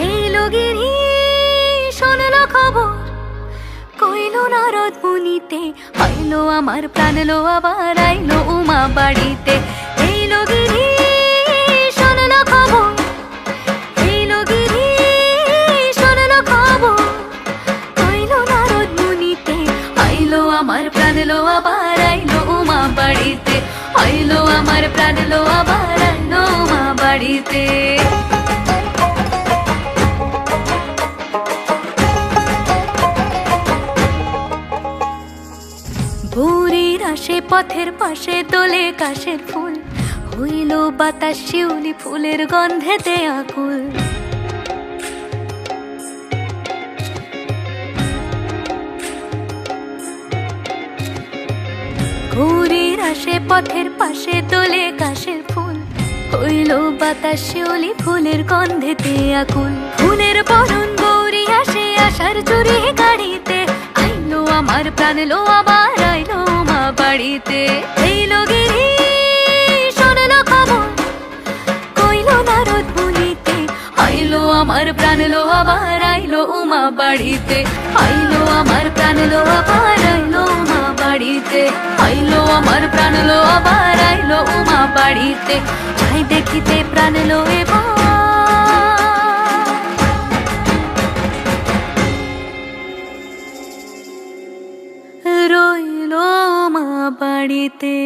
এলো আইলো আমার প্রাণ আবার আইলো উমা বাড়িতে। গিরি শোনলো খবর শোনলো খবর আইলো আমার প্রাণ লো, আবার আইলো বাড়িতে। আইলো আমার প্রাণ লো আবার আইলো উমা বাড়িতে। ভোরের আসে, পথের পাশে দোলে কাশের ফুল। হইল বাতাস, শিউলি ফুলের গন্ধেতে আকুল। ভোরের আসে পথের পাশে দোলে কাশের ফুল। হইল বাতাস শিউলি ফুলের গন্ধেতে আকুল। ফুলের বরণ গৌরী আসে আসার চুরি গাড়িতে। আইলো আমার, প্রাণ লো আবার, আইলো মা বাড়িতে। এইলো গিরি, শোনলো খবর, কইলো নারদ বলিতে আইলো আমার, প্রাণ লো আবার, আইলো উমা বাড়িতে। আইলো আমার, প্রাণ লো আবার, আইলো উমা বাড়িতে। আইলো, আমার প্রাণ লো, আবার আইলো উমা বাড়িতে। চাই দেখিতে প্রাণ লো এবার। রইল মা বাড়িতে।